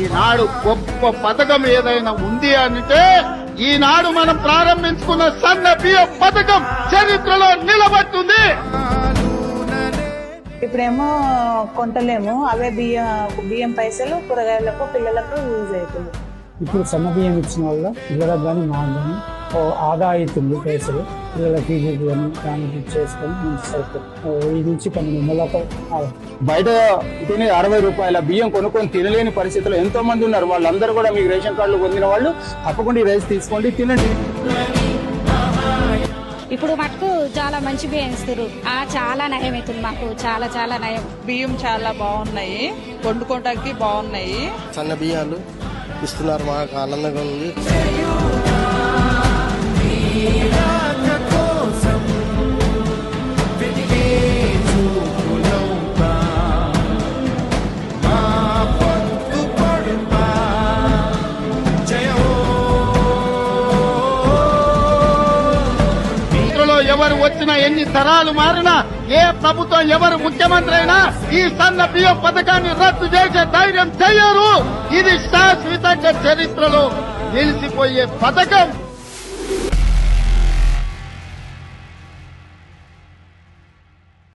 ఈనాడు గొప్ప పథకం ఏదైనా ఉంది అంటే ఈనాడు మనం ప్రారంభించుకున్న సన్న బియ్యం పథకం చరిత్రలో నిలబడుతుంది. ఇప్పుడేమో కొంటలేము అవే బియ్యం బియ్యం పైసలు కూరగాయలకు పిల్లలకు యూజ్ అవుతుంది. ఇప్పుడు సన్న బియ్యం ఇచ్చిన వల్ల పిల్లలకు కానీ మాకు కానీ ఓ ఆదా అవుతుంది పైసలు పిల్లల ఫీజు కానీ దానికి చేసుకొని మంచి ఈ నుంచి ఆదా. బయట తినే అరవై రూపాయల బియ్యం కొనుక్కొని తినలేని పరిస్థితుల్లో ఎంతో మంది ఉన్నారు. వాళ్ళందరూ కూడా మీకు రేషన్ కార్డులు పొందిన వాళ్ళు తప్పకుండా ఈ రైస్ తీసుకోండి తినండి. ఇప్పుడు మటుకు చాలా మంచి బియ్యం ఇస్తారు ఆ చాలా నయం అవుతుంది మాకు. చాలా చాలా నయం. బియ్యం చాలా బాగున్నాయి. వండుకోవడానికి బాగున్నాయి. సన్న బియ్యాలు ఇస్తున్నారు మాకు. ఆనందంగా ఉంది. ఎవరు వచ్చినా ఎన్ని తరాలు మారినా ఏ ప్రభుత్వం ఎవరు ముఖ్యమంత్రి అయినా ఈ సన్న బియ్యం పథకాన్ని రద్దు చేసే ధైర్యం చేయరు. ఇది శాశ్వతంగా చరిత్రలో నిలిచిపోయే పథకం.